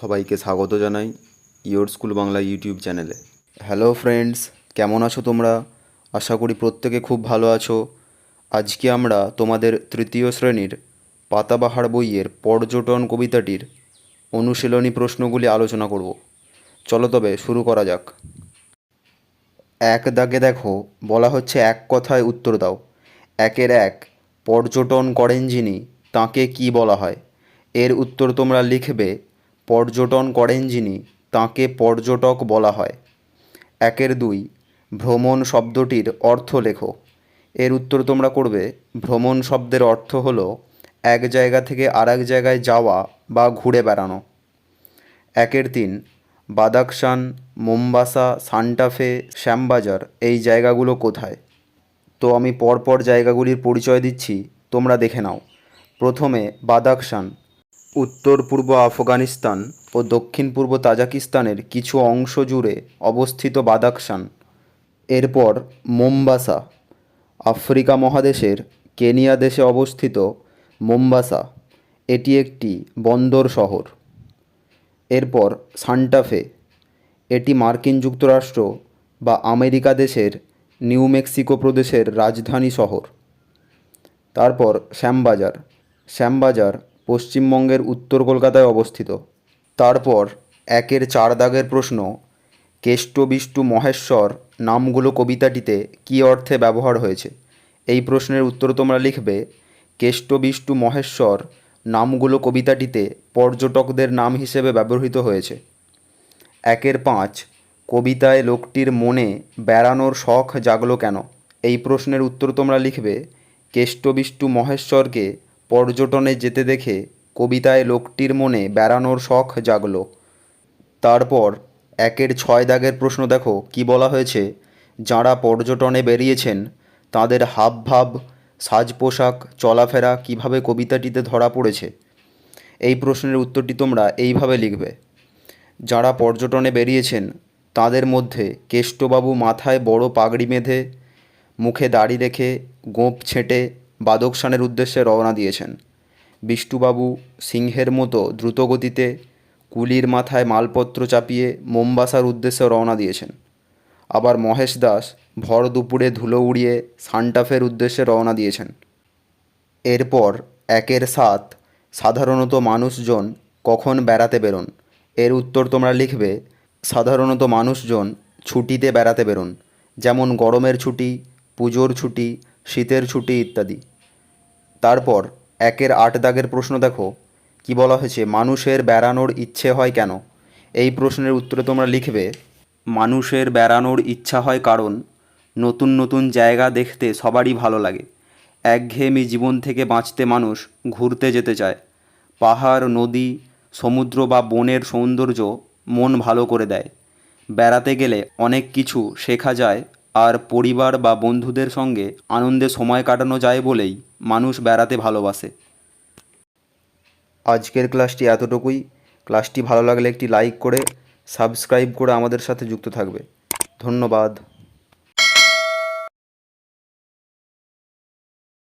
সবাইকে স্বাগত জানাই ইয়োর স্কুল বাংলা ইউটিউব চ্যানেলে। হ্যালো ফ্রেন্ডস, কেমন আছো তোমরা? আশা করি প্রত্যেকে খুব ভালো আছো। আজকে আমরা তোমাদের তৃতীয় শ্রেণির পাতাবাহার বইয়ের পর্যটন কবিতাটির অনুশীলনী প্রশ্নগুলি আলোচনা করব। চলো তবে শুরু করা যাক। এক দাগে দেখো, বলা হচ্ছে এক কথায় উত্তর দাও। একের এক, পর্যটন করেন যিনি, তাকে কি বলা হয়? এর উত্তর তোমরা লিখবে পর্যটন করেন যিনি, তাকে পর্যটক বলা হয়। একের দুই, ভ্রমণ শব্দটির অর্থ লেখো। এর উত্তর তোমরা করবে, ভ্রমণ শব্দের অর্থ হলো এক জায়গা থেকে আরেক জায়গায় যাওয়া বা ঘুরে বেড়ানো। একের তিন বাদাকসান মোম্বাসা, সান্টাফে, শ্যামবাজার, এই জায়গাগুলো কোথায়? তো আমি পরপর জায়গাগুলির পরিচয় দিচ্ছি, তোমরা দেখে নাও। প্রথমে বাদাকসান উত্তর পূর্ব আফগানিস্তান ও দক্ষিণ পূর্ব তাজাকিস্তানের কিছু অংশ জুড়ে অবস্থিত বাদাকসান এরপর মোম্বাসা, আফ্রিকা মহাদেশের কেনিয়া দেশে অবস্থিত মোম্বাসা, এটি একটি বন্দর শহর। এরপর সান্টাফে এটি মার্কিন যুক্তরাষ্ট্র বা আমেরিকা দেশের নিউ মেক্সিকো প্রদেশের রাজধানী শহর। তারপর শ্যামবাজার শ্যামবাজার পশ্চিমবঙ্গের উত্তর কলকাতায় অবস্থিত। তারপর একের চার দাগের প্রশ্ন কেষ্ট বিষ্টু মহেশ্বর নামগুলো কবিতাটিতে কী অর্থে ব্যবহার হয়েছে? এই প্রশ্নের উত্তর তোমরা লিখবে কেষ্ট বিষ্টু মহেশ্বর নামগুলো কবিতাটিতে পর্যটকদের নাম হিসেবে ব্যবহৃত হয়েছে। একের পাঁচ, কবিতায় লোকটির মনে বেড়ানোর শখ জাগলো কেন? এই প্রশ্নের উত্তর তোমরা লিখবে, কেষ্টবিষ্টু মহেশ্বরকে পর্যটনে যেতে দেখে কবিতায় লোকটির মনে বেড়ানোর শখ জাগল। তারপর একের ছয় দাগের প্রশ্ন, দেখো, কি বলা হয়েছে? যাঁরা পর্যটনে বেরিয়েছেন, তাদের হাবভাব সাজ পোশাক চলাফেরা কীভাবে কবিতাটিতে ধরা পড়েছে? এই প্রশ্নের উত্তরটি তোমরা এইভাবে লিখবে। যাঁরা পর্যটনে বেরিয়েছেন, তাদের মধ্যে কেষ্টবাবু মাথায় বড় পাগড়ি বেঁধে, মুখে দাড়ি রেখে গোঁপ ছেঁটে বাদকসানের উদ্দেশ্যে রওনা দিয়েছেন। বিষ্টুবাবু সিংহের মতো দ্রুতগতিতে কুলির মাথায় মালপত্র চাপিয়ে মোম্বাসার উদ্দেশ্যে রওনা দিয়েছেন। আবার মহেশ দাস ভর দুপুরে ধুলো উড়িয়ে সান্টাফের উদ্দেশ্যে রওনা দিয়েছেন। এরপর একের সাত সাধারণত মানুষজন কখন বেড়াতে বেরোন? এর উত্তর তোমরা লিখবে, সাধারণত মানুষজন ছুটিতে বেড়াতে বেরোন। যেমন গরমের ছুটি, পুজোর ছুটি শীতের ছুটি ইত্যাদি। তারপর একের আট দাগের প্রশ্ন দেখো, কি বলা হয়েছে, মানুষের বেড়ানোর ইচ্ছে হয় কেন? এই প্রশ্নের উত্তরে তোমরা লিখবে, মানুষের বেড়ানোর ইচ্ছা হয় কারণ নতুন নতুন জায়গা দেখতে সবারই ভালো লাগে। একঘেয়েমি জীবন থেকে বাঁচতে মানুষ ঘুরতে যেতে চায়। পাহাড়, নদী, সমুদ্র বা বনের সৌন্দর্য মন ভালো করে দেয়। বেড়াতে গেলে অনেক কিছু শেখা যায় আর পরিবার বা বন্ধুদের সঙ্গে আনন্দে সময় কাটানো যায় বলেই মানুষ বেড়াতে ভালোবাসে। আজকের ক্লাসটি এতটুকুই। ক্লাসটি ভালো লাগলে একটি লাইক করে, সাবস্ক্রাইব করে আমাদের সাথে যুক্ত থাকবে। ধন্যবাদ।